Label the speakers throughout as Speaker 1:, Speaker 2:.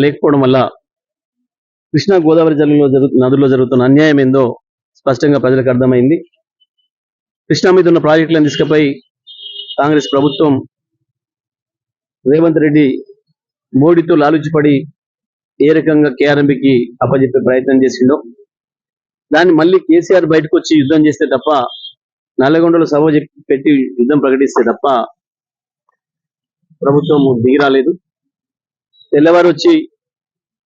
Speaker 1: లేకపోవడం వల్ల కృష్ణా గోదావరి జలంలో జరుగు నదుల్లో జరుగుతున్న అన్యాయం ఏందో స్పష్టంగా ప్రజలకు అర్థమైంది. కృష్ణా మీద ఉన్న ప్రాజెక్టులను తీసుకుపోయి కాంగ్రెస్ ప్రభుత్వం రేవంత్ రెడ్డి మోడీతో లాలుచిపడి ఏ రకంగా కేఆర్ఎంబికి అప్పచెప్పే ప్రయత్నం చేసిండో దాన్ని మళ్ళీ కేసీఆర్ బయటకు వచ్చి యుద్ధం చేస్తే తప్ప నల్లగొండలో సభ పెట్టి యుద్ధం ప్రకటిస్తే తప్ప ప్రభుత్వం దిగిరాలేదు తెల్లవారు వచ్చి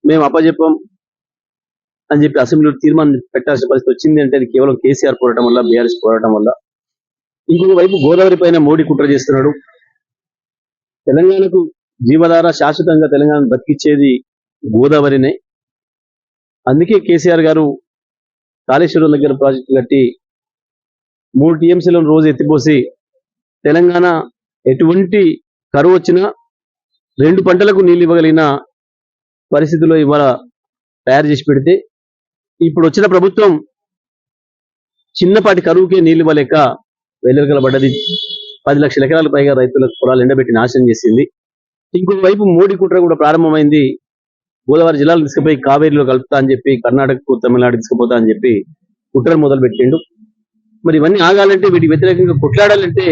Speaker 1: మేము అప్పజెప్పం అని చెప్పి అసెంబ్లీలో తీర్మానం పెట్టాల్సిన పరిస్థితి వచ్చింది అంటే అది కేవలం కేసీఆర్ పోరాటం వల్ల బీఆర్ఎస్ పోరాటం వల్ల. ఇంకొక వైపు గోదావరి పైన మోడీ కుట్ర చేస్తున్నాడు. తెలంగాణకు జీవధార శాశ్వతంగా తెలంగాణ బతికిచ్చేది గోదావరినే. అందుకే కేసీఆర్ గారు కాళేశ్వరం దగ్గర ప్రాజెక్టు కట్టి మూడు టీఎంసీలను రోజు ఎత్తిపోసి తెలంగాణ ఎటువంటి కరువు వచ్చినా రెండు పంటలకు నీళ్ళు ఇవ్వగలిగిన పరిస్థితిలో ఇవాళ తయారు చేసి పెడితే ఇప్పుడు వచ్చిన ప్రభుత్వం చిన్నపాటి కరువుకే నీళ్ళు ఇవ్వలేక వెల్లరికల పడ్డది పది లక్షల ఎకరాల పైగా రైతులకు పొలాలు ఎండబెట్టి నాశనం చేసింది. ఇంకొక వైపు మోడీ కుట్ర కూడా ప్రారంభమైంది. గోదావరి జిల్లాలు తీసుకుపోయి కావేరీలో కలుపుతా అని చెప్పి కర్ణాటకకు తమిళనాడు తీసుకుపోతా అని చెప్పి కుట్రలు మొదలు పెట్టిండు మరి ఇవన్నీ ఆగాలంటే వీటికి వ్యతిరేకంగా కొట్లాడాలంటే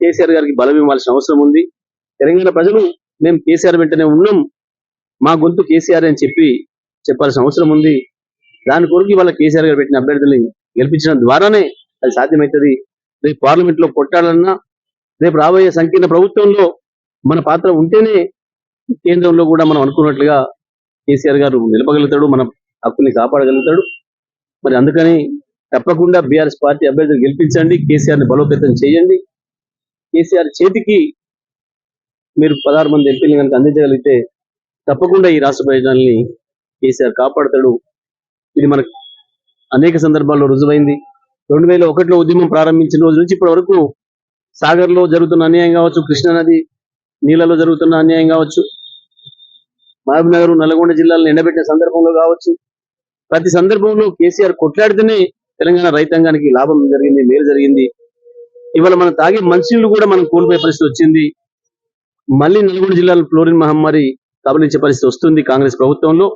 Speaker 1: కేసీఆర్ గారికి బలం ఇవ్వాల్సిన అవసరం ఉంది. తెలంగాణ ప్రజలు మేము కేసీఆర్ వెంటనే ఉన్నాం. మా గొంతు కేసీఆర్ అని చెప్పి చెప్పాల్సిన అవసరం ఉంది. దాని కొరకు ఇవాళ కేసీఆర్ గారు పెట్టిన అభ్యర్థుల్ని గెలిపించడం ద్వారానే అది సాధ్యమవుతుంది రేపు పార్లమెంట్లో కొట్టాలన్నా రేపు రాబోయే సంకీర్ణ ప్రభుత్వంలో మన పాత్ర ఉంటేనే కేంద్రంలో కూడా మనం అనుకున్నట్లుగా కేసీఆర్ గారు నిలపగలుగుతాడు మన హక్కుని కాపాడగలుగుతాడు. మరి అందుకని తప్పకుండా బీఆర్ఎస్ పార్టీ అభ్యర్థులు గెలిపించండి కేసీఆర్ని బలోపేతం చేయండి. కేసీఆర్ చేతికి మీరు పదహారు మంది ఎంపీలు కనుక అందించగలిగితే తప్పకుండా ఈ రాష్ట్ర ప్రయోజనాల్ని కేసీఆర్ కాపాడతాడు. ఇది మనకు అనేక సందర్భాల్లో రుజువైంది. రెండు వేల ఒకటిలో ఉద్యమం ప్రారంభించిన రోజు నుంచి ఇప్పటి వరకు సాగర్లో జరుగుతున్న అన్యాయం కావచ్చు కృష్ణా నది నీళ్ళలో జరుగుతున్న అన్యాయం కావచ్చు మహబూబ్నగర్ నల్గొండ జిల్లాలను ఎండబెట్టిన సందర్భంలో కావచ్చు. ప్రతి సందర్భంలో కేసీఆర్ కొట్లాడితేనే తెలంగాణ రైతాంగానికి లాభం జరిగింది మేలు జరిగింది. ఇవాళ మనం తాగే మంచినీళ్ళు కూడా మనం కోల్పోయే పరిస్థితి వచ్చింది. మళ్ళీ నల్గొండ జిల్లాలో ఫ్లోరిన్ మహమ్మారి కబలించే పరిస్థితి వస్తుంది కాంగ్రెస్ ప్రభుత్వంలో.